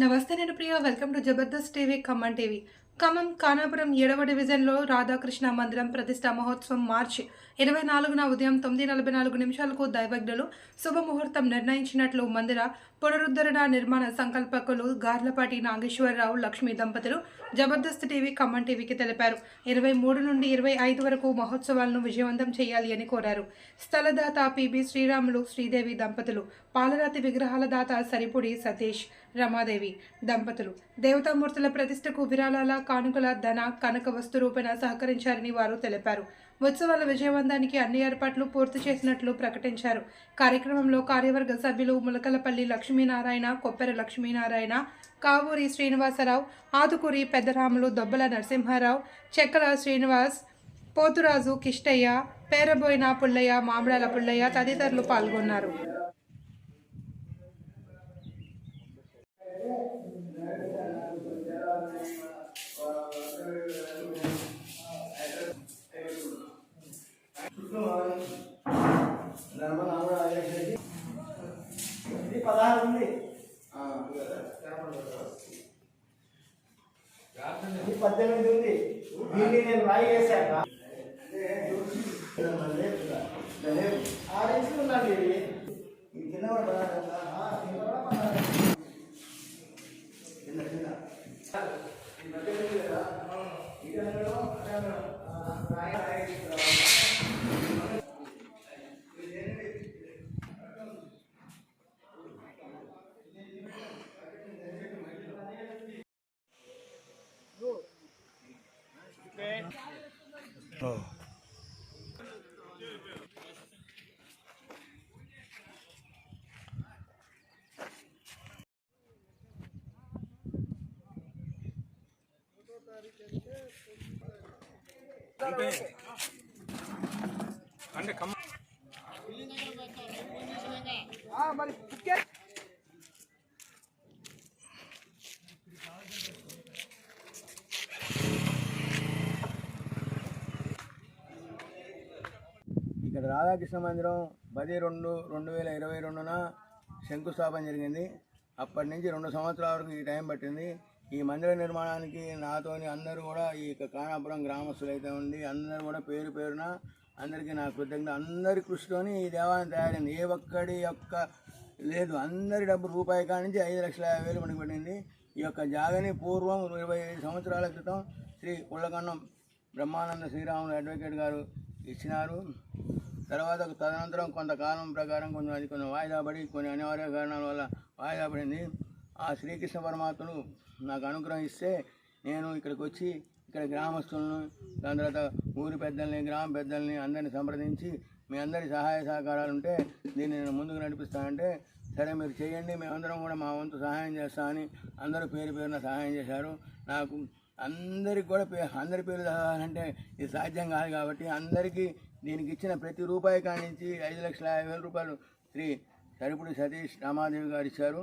నమస్తే నేను Priya. Welcome to Jabardasth TV Khammam TV. Khammam Kanapuram ఏడవ డివిజన్లో రాధాకృష్ణ మందిరం ప్రతిష్టా మహోత్సవం మార్చి ఇరవై నాలుగున ఉదయం తొమ్మిది నలభై నాలుగు నిమిషాలకు దైవజ్ఞులు శుభముహూర్తం నిర్ణయించినట్లు మందిర పునరుద్ధరణ నిర్మాణ సంకల్పకులు గార్లపాటి నాగేశ్వరరావు లక్ష్మీ దంపతులు జబర్దస్త్ టీవీ ఖమ్మం టీవీకి తెలిపారు. ఇరవై మూడు నుండి ఇరవై ఐదు వరకు మహోత్సవాలను విజయవంతం చేయాలి అని కోరారు. స్థలదాత పిబి శ్రీరాములు శ్రీదేవి దంపతులు పాలరాతి విగ్రహాల దాత సరిపుడి సతీష్ రమాదేవి దంపతులు. దేవతామూర్తుల ప్రతిష్టకు విరాళాల కానుకల ధన కనక వస్తు రూపేణ సహకరించారని వారు తెలిపారు. ఉత్సవాల విజయవంతానికి అన్ని ఏర్పాట్లు పూర్తి చేసినట్లు ప్రకటించారు. కార్యక్రమంలో కార్యవర్గ సభ్యులు ములకలపల్లి లక్ష్మీనారాయణ కొప్పెర లక్ష్మీనారాయణ కావూరి శ్రీనివాసరావు ఆదుకూరి పెద్దరాములు దొబ్బల నరసింహారావు చెక్కల శ్రీనివాస్ పోతురాజు కిష్టయ్య పేరబోయిన పుల్లయ్య మామిడాల పుల్లయ్య తదితరులు పాల్గొన్నారు. ఇది పద్దెనిమిది ఉంది. దీన్ని నేను రాయి వేశాక ఆరు ఇంచులు ఉందండి ఇది ఇది కింద కూడా పదహారు ఉందా? ఆ, కింద కూడా పదహారు. కింద, కింద. ఇది పద్దెనిమిది కదా? ఇది అందులో, అది అందులో. ఆ, రాయి రాయి తీసుకురావాలి. ఆ, మరి బుక్కే ఇక్కడ రాధాకృష్ణ మందిరం పది రెండు రెండు వేల ఇరవై రెండున శంకుస్థాపన జరిగింది. అప్పటి నుంచి రెండు సంవత్సరాల వరకు ఈ టైం పట్టింది. ఈ మందిర నిర్మాణానికి నాతోని అందరూ కూడా ఈ యొక్క కానాపురం గ్రామస్తులు అయితే ఉంది. అందరూ కూడా పేరు పేరున అందరికీ నా కృతజ్ఞత. అందరి కృషితోని ఈ దేవాలయం తయారైంది. ఏ ఒక్కడి యొక్క లేదు. అందరి డబ్బు రూపాయి కానించి నుంచి ఐదు లక్షల యాభై వేలు మనకి పడింది ఈ యొక్క జాగని పూర్వం ఇరవై ఐదు సంవత్సరాల క్రితం శ్రీ పుల్లకన్నం బ్రహ్మానంద శ్రీరాములు అడ్వకేట్ గారు ఇచ్చినారు. తర్వాత తదనంతరం కొంతకాలం ప్రకారం కొంచెం అది కొంచెం వాయిదా పడి కొన్ని అనివార్య కారణాల వల్ల వాయిదా పడింది. ఆ శ్రీకృష్ణ పరమాత్ముడు నాకు అనుగ్రహం ఇస్తే నేను ఇక్కడికి వచ్చి ఇక్కడ గ్రామస్తులను దాని తర్వాత ఊరి పెద్దల్ని గ్రామ పెద్దల్ని అందరిని సంప్రదించి మీ అందరి సహాయ సహకారాలు ఉంటే దీన్ని నేను ముందుకు నడిపిస్తానంటే సరే మీరు చేయండి మేమందరం కూడా మా వంతు సహాయం చేస్తామని అందరూ పేరు పేరున సహాయం చేశారు. నాకు అందరికి కూడా పే అందరి పేరు చదవాలంటే ఇది సాధ్యం కాదు కాబట్టి అందరికీ దీనికి ఇచ్చిన ప్రతి రూపాయి కానించి ఐదు లక్షల యాభై వేల రూపాయలు శ్రీ సరిపుడి సతీష్ రామాదేవి గారు ఇచ్చారు.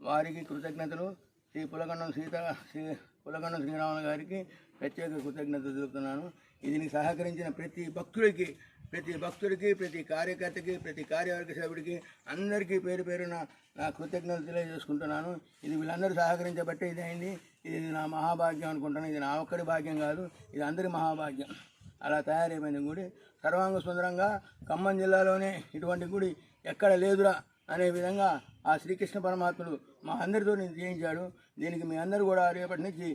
వారికి కృతజ్ఞతలు. శ్రీ పులగండం సీత శ్రీ పులగండం శ్రీరాములు గారికి ప్రత్యేక కృతజ్ఞతలు తెలుపుతున్నాను. దీనికి సహకరించిన ప్రతి భక్తుడికి ప్రతి భక్తుడికి ప్రతి కార్యకర్తకి ప్రతి కార్యవర్గ సభ్యుడికి అందరికీ పేరు పేరున నా కృతజ్ఞతలు తెలియజేసుకుంటున్నాను. ఇది వీళ్ళందరూ సహకరించబట్టే ఇది అయింది ఇది నా మహాభాగ్యం అనుకుంటాను. ఇది నా ఒక్కడి భాగ్యం కాదు ఇది అందరి మహాభాగ్యం. అలా తయారైపోయింది గుడి. సర్వాంగ సుందరంగా ఖమ్మం జిల్లాలోనే ఇటువంటి గుడి ఎక్కడ లేదురా అనే విధంగా ఆ శ్రీకృష్ణ పరమాత్ముడు మా అందరితో చేయించాడు దీనికి మీ అందరూ కూడా రేపటి నుంచి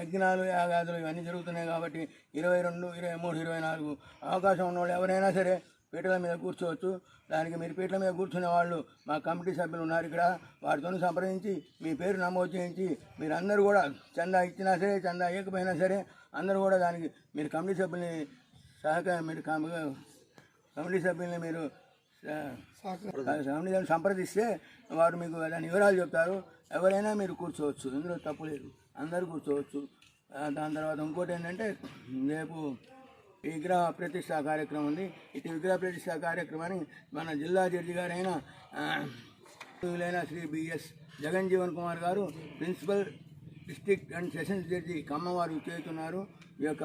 యజ్ఞాలు యాగాదులు ఇవన్నీ జరుగుతున్నాయి కాబట్టి ఇరవై రెండు ఇరవై మూడు ఇరవై నాలుగు అవకాశం ఉన్నవాళ్ళు ఎవరైనా సరే పీటల మీద కూర్చోవచ్చు. దానికి మీరు పీటల మీద కూర్చునే వాళ్ళు మా కమిటీ సభ్యులు ఉన్నారు ఇక్కడ. వారితో సంప్రదించి మీ పేరు నమోదు చేయించి మీరందరూ కూడా చందా ఇచ్చినా సరే చందా ఇవ్వకపోయినా సరే అందరూ కూడా దానికి మీరు కమిటీ సభ్యుల్ని సహకారం మీరు కమిటీ సభ్యుల్ని మీరు కమిటీ సంప్రదిస్తే వారు మీకు దాని వివరాలు చెప్తారు. ఎవరైనా మీరు కూర్చోవచ్చు. ఇందులో తప్పు లేదు. అందరూ కూర్చోవచ్చు. దాని తర్వాత ఇంకోటి ఏంటంటే రేపు విగ్రహ ప్రతిష్ట కార్యక్రమం ఉంది. ఇటు విగ్రహ ప్రతిష్ట కార్యక్రమాన్ని మన జిల్లా జడ్జి గారైన వీలైన శ్రీ బిఎస్ జగన్ జీవన్ కుమార్ గారు principal district and sessions judge Khammam వారు చేస్తున్నారు. ఈ యొక్క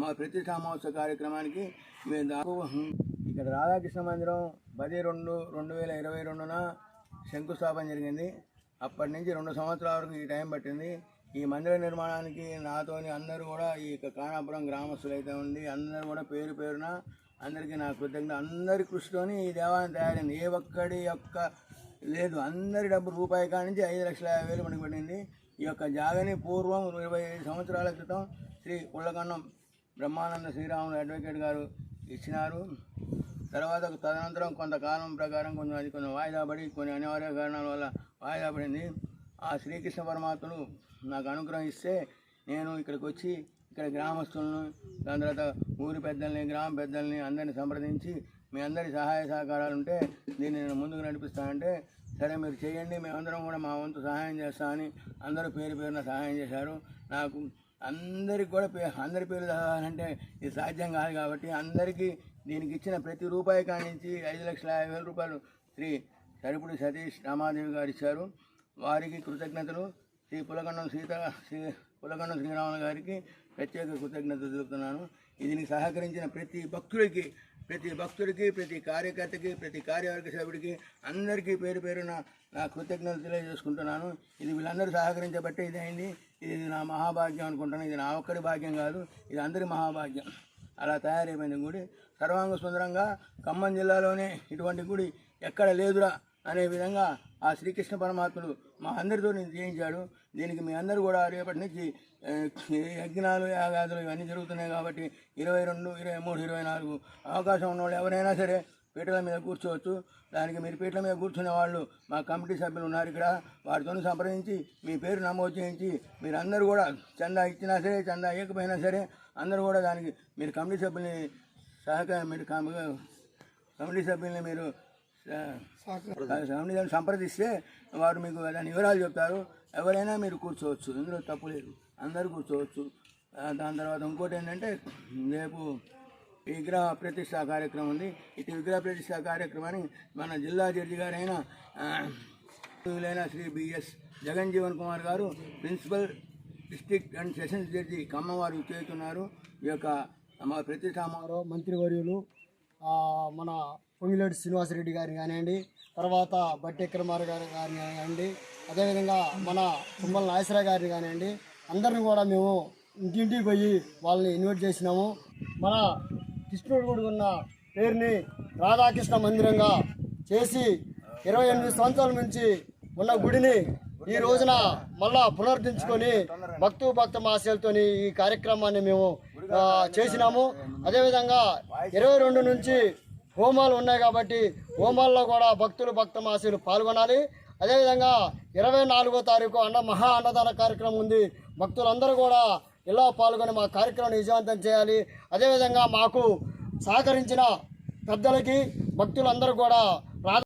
మా ప్రతిష్టా మహోత్సవ కార్యక్రమానికి మేము దాదాపు ఇక్కడ రాధాకృష్ణ మందిరం పది రెండు రెండు వేల ఇరవై రెండున శంకుస్థాపన జరిగింది. అప్పటి నుంచి రెండు సంవత్సరాల వరకు ఈ టైం పట్టింది. ఈ మందిర నిర్మాణానికి నాతోని అందరూ కూడా ఈ యొక్క కానాపురం గ్రామస్తులు అయితే ఉంది అందరూ కూడా పేరు పేరున అందరికీ నా కృతజ్ఞత. అందరి కృషితోని ఈ దేవాలయం తయారైంది. ఏ ఒక్కడి యొక్క లేదు. అందరి డబ్బు రూపాయి కానించి నుంచి ఐదు లక్షల యాభై వేలు మనకి పడింది ఈ యొక్క జాగని పూర్వం ఇరవై ఐదు సంవత్సరాల క్రితం శ్రీ ఉళ్ళకన్నం బ్రహ్మానంద శ్రీరాములు అడ్వకేట్ గారు ఇచ్చినారు. తర్వాత తదనంతరం కొంతకాలం ప్రకారం కొంచెం అది కొంచెం వాయిదా పడి కొన్ని అనివార్య కారణాల వల్ల వాయిదా పడింది. ఆ శ్రీకృష్ణ పరమాత్ముడు నాకు అనుగ్రహం ఇస్తే నేను ఇక్కడికి వచ్చి ఇక్కడ గ్రామస్తులను దాని తర్వాత ఊరి పెద్దల్ని గ్రామ పెద్దల్ని అందరిని సంప్రదించి మీ అందరి సహాయ సహకారాలు ఉంటే దీన్ని నేను ముందుకు నడిపిస్తానంటే సరే మీరు చేయండి మేమందరం కూడా మా వంతు సహాయం చేస్తామని అందరూ పేరు పేరున సహాయం చేశారు. నాకు అందరికి కూడా పే అందరి పేరు చదవాలంటే ఇది సాధ్యం కాదు కాబట్టి అందరికీ దీనికి ఇచ్చిన ప్రతి రూపాయి కానించి ఐదు లక్షల యాభై వేల రూపాయలు శ్రీ సరిపుడి సతీష్ రామాదేవి గారు ఇచ్చారు. వారికి కృతజ్ఞతలు. శ్రీ పులగండం సీత శ్రీ పులగండం శ్రీరాములు గారికి ప్రత్యేక కృతజ్ఞత తెలుపుతున్నాను. దీనికి సహకరించిన ప్రతి భక్తుడికి ప్రతి భక్తుడికి ప్రతి కార్యకర్తకి ప్రతి కార్యవర్గ సభ్యుడికి అందరికీ పేరు పేరున నా కృతజ్ఞతలు తెలియజేసుకుంటున్నాను. ఇది వీళ్ళందరూ సహకరించబట్టే ఇది అయింది. ఇది నా మహాభాగ్యం అనుకుంటున్నాను. ఇది నా ఒక్కడి భాగ్యం కాదు ఇది అందరి మహాభాగ్యం. అలా తయారైపోయింది గుడి. సర్వాంగ సుందరంగా ఖమ్మం జిల్లాలోనే ఇటువంటి గుడి ఎక్కడ లేదురా. అనే విధంగా ఆ శ్రీకృష్ణ పరమాత్ముడు మా అందరితో చేయించాడు దీనికి మీ అందరూ కూడా రేపటి నుంచి యజ్ఞాలు యాగాదులు ఇవన్నీ జరుగుతున్నాయి కాబట్టి ఇరవై రెండు ఇరవై మూడు ఇరవై నాలుగు అవకాశం ఉన్నవాళ్ళు ఎవరైనా సరే పీటల మీద కూర్చోవచ్చు. దానికి మీరు పీటల మీద కూర్చునే వాళ్ళు మా కమిటీ సభ్యులు ఉన్నారు ఇక్కడ. వారితో సంప్రదించి మీ పేరు నమోదు చేయించి మీరందరూ కూడా చందా ఇచ్చినా సరే చందా ఇవ్వకపోయినా సరే అందరూ కూడా దానికి మీరు కమిటీ సభ్యుల్ని సహకారం మీరు కమిటీ సభ్యుల్ని మీరు సభ్యులను సంప్రదిస్తే వారు మీకు దాని వివరాలు చెప్తారు. ఎవరైనా మీరు కూర్చోవచ్చు ఇందులో తప్పు లేదు. అందరూ కూర్చోవచ్చు. దాని తర్వాత ఇంకోటి ఏంటంటే రేపు విగ్రహ ప్రతిష్ట కార్యక్రమం ఉంది. ఇటు విగ్రహ ప్రతిష్ట కార్యక్రమాన్ని మన జిల్లా జడ్జి గారైన వీలైన శ్రీ బిఎస్ జగన్ జీవన్ కుమార్ గారు principal district and sessions judge Khammam వారు చేస్తున్నారు. ఈ యొక్క మా ప్రతిష్ట మంత్రివర్యులు మన పొంగిలేటి శ్రీనివాసరెడ్డి గారిని కానివ్వండి తర్వాత బట్టి ఎక్రమార్ గారు గారిని కానివ్వండి అదేవిధంగా మన తుమ్మల నాగేశ్వర గారిని కానివ్వండి అందరిని కూడా మేము ఇంటింటికి పోయి వాళ్ళని ఇన్వైట్ చేసినాము. మన కృష్ణుడు గుడి ఉన్న పేరుని రాధాకృష్ణ మందిరంగా చేసి ఇరవై ఎనిమిది సంవత్సరాల నుంచి ఉన్న గుడిని ఈ రోజున మళ్ళా పునరుద్ధరించుకొని భక్తు భక్త మాసలతో ఈ కార్యక్రమాన్ని మేము చేసినాము. అదేవిధంగా ఇరవై రెండు నుంచి హోమాలు ఉన్నాయి కాబట్టి హోమాల్లో కూడా భక్తులు భక్తమాసీలు పాల్గొనాలి. అదేవిధంగా ఇరవై నాలుగో తారీఖు అన్న మహా అన్నదాన కార్యక్రమం ఉంది. భక్తులందరూ కూడా ఇలా పాల్గొని మా కార్యక్రమాన్ని విజయవంతం చేయాలి. అదేవిధంగా మాకు సహకరించిన పెద్దలకి భక్తులందరూ కూడా